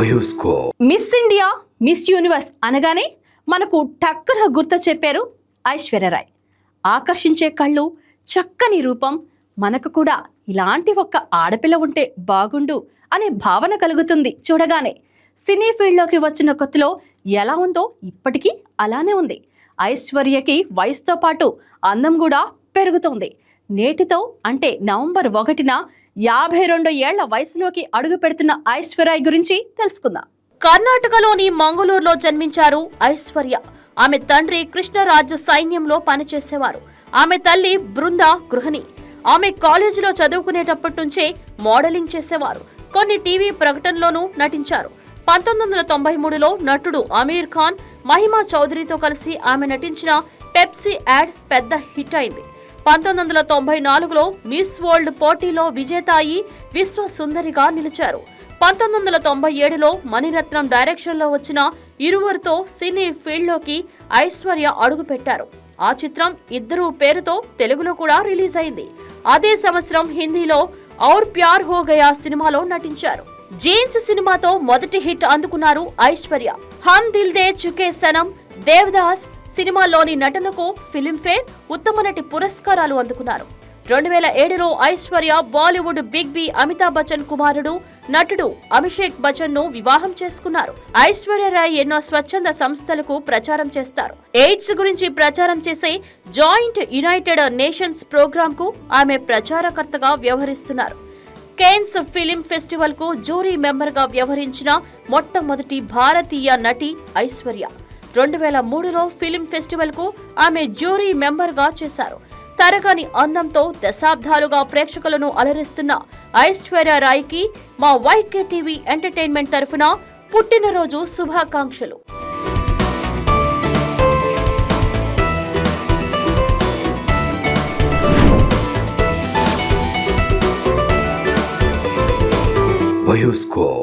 బయోస్కో Miss India Miss Universe అనగానే మనకు టక్కున గుర్తు చెప్పారు ఐశ్వర్యరాయ్ ఆకర్షించే కళ్ళు చక్కని రూపం మనకు కూడా ఇలాంటి ఒక్క ఆడపిల్ల ఉంటే బాగుండు అనే భావన కలుగుతుంది చూడగానే. సినీ ఫీల్డ్లోకి వచ్చిన కొత్తలో ఎలా ఉందో ఇప్పటికీ అలానే ఉంది. ఐశ్వర్యకి వయసుతో పాటు అందం కూడా పెరుగుతోంది. నేటితో అంటే నవంబర్ ఒకటిన యాభై రెండు ఏళ్ళ వయసులోకి అడుగు పెడుతున్న ఐశ్వర్య గురించి తెలుసుకుందాం. కర్ణాటకలోని మంగళూరులో జన్మించారు ఐశ్వర్య. ఆమె తండ్రి కృష్ణరాజు సైన్యంలో పనిచేసేవారు. ఆమె తల్లి బృంద గృహిణి. ఆమె కాలేజీలో చదువుకునేటప్పటి నుంచే మోడలింగ్ చేసేవారు. కొన్ని టీవీ ప్రకటనలోనూ నటించారు. పంతొమ్మిది వందల తొంభై మూడులో నటుడు అమీర్ ఖాన్ మహిమా చౌదరితో కలిసి ఆమె నటించిన పెప్సీ యాడ్ పెద్ద హిట్ అయింది. పంతొమ్మిది వందల తొంభై నాలుగులో మిస్ వరల్డ్ పోటీలో విజేత అయి విశ్వ సుందరిగా నిలిచారు. పంతొమ్మిది వందల తొంభై ఏడులో మణిరత్నం డైరెక్షన్లో వచ్చిన ఇరువురితో సినీ ఫీల్డ్లోకి ఐశ్వర్య అడుగుపెట్టారు. ఆ చిత్రం ఇద్దరు పేరుతో తెలుగులో కూడా రిలీజ్ అయింది. అదే సంవత్సరం హిందీలో ఔర్ ప్యార్ హో గయా సినిమాలో నటించారు. జీన్స్ సినిమాతో మొదటి హిట్ అందుకున్నారు ఐశ్వర్య. హమ్ దిల్ దే చుకే సనం దేవదాస్ సినిమాలోని నటనకు ఫిలింఫేర్ ఉత్తమ నటి పురస్కారాలు అందుకున్నారు. రెండు వేల ఏడులో Aishwarya Bollywood Big B Amitabh Bachchan కుమారుడు నటుడు అభిషేక్ బచ్చన్ను వివాహం చేసుకున్నారు. ఐశ్వర్య రాయ్ ఎన్నో స్వచ్ఛంద సంస్థలకు ప్రచారం చేస్తారు. ఎయిడ్స్ గురించి ప్రచారం చేసే జాయింట్ యునైటెడ్ నేషన్స్ ప్రోగ్రామ్కు ఆమె ప్రచారకర్తగా వ్యవహరిస్తున్నారు. కేన్స్ ఫిలిం ఫెస్టివల్కు జూరీ మెంబర్గా వ్యవహరించిన మొట్టమొదటి భారతీయ నటి ఐశ్వర్య. రెండు వేల మూడులో ఫిలిం ఫెస్టివల్కు ఆమె జ్యూరీ మెంబర్గా చేశారు. తరగని అందంతో దశాబ్దాలుగా ప్రేక్షకులను అలరిస్తున్న ఐశ్వర్య రాయ్కి మా వైకే టీవీ ఎంటర్టైన్మెంట్ తరఫున పుట్టినరోజు శుభాకాంక్షలు. బయోస్కోప్